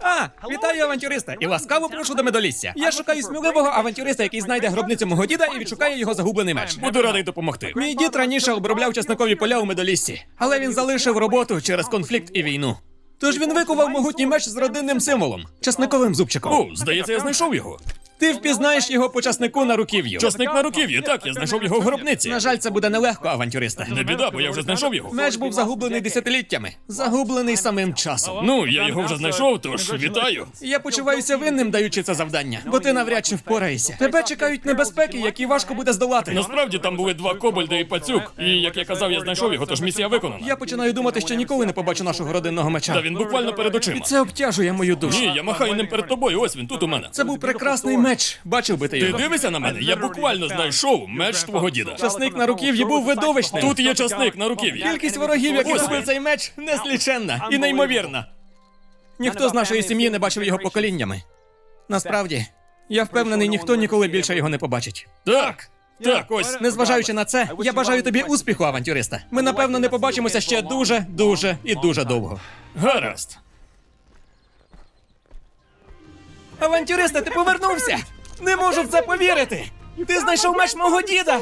А, вітаю авантюриста і ласкаво прошу до медолісся. Я шукаю сміливого авантюриста, який знайде гробницю мого діда і відшукає його загублений меч. Буду радий допомогти. Мій дід раніше обробляв часникові поля у медоліссі, але він залишив роботу через конфлікт і війну. Тож він викував могутній меч з родинним символом часниковим зубчиком. О, здається, я знайшов його. Ти впізнаєш його по часнику на руків'ю. Часник на руків'ї, так, я знайшов його в гробниці. На жаль, це буде нелегко, авантюриста. Не біда, бо я вже знайшов його. Меч був загублений десятиліттями, загублений самим часом. Ну, я його вже знайшов, тож вітаю. Я почуваюся винним, даючи це завдання, бо ти навряд чи впораєшся. Тебе чекають небезпеки, які важко буде здолати. Насправді там були два кобальди і пацюк, і як я казав, я знайшов його, тож місія виконана. Я починаю думати, що ніколи не побачу нашого родинного меча. Та він буквально перед очима. Це обтяжує мою душу. Ні, я махаю ним перед тобою, ось він тут у мене. Це був прекрасний меч. Бачив би ти Ти його. дивишся на мене? Я буквально знайшов меч твого діда. Часник на руків'ї був видовищним. Тут є часник на руків'ї. кількість ворогів, які Ось зробив він. цей меч, несліченна і неймовірна. Ніхто з нашої сім'ї не бачив його поколіннями. Насправді, я впевнений, ніхто ніколи більше його не побачить. Так, так, ось. Незважаючи на це, я бажаю тобі успіху, авантюриста. Ми напевно не побачимося ще дуже, дуже і дуже довго. Гаразд. Авантюриста, ти повернувся! Не можу в це повірити! Ти знайшов меч мого діда!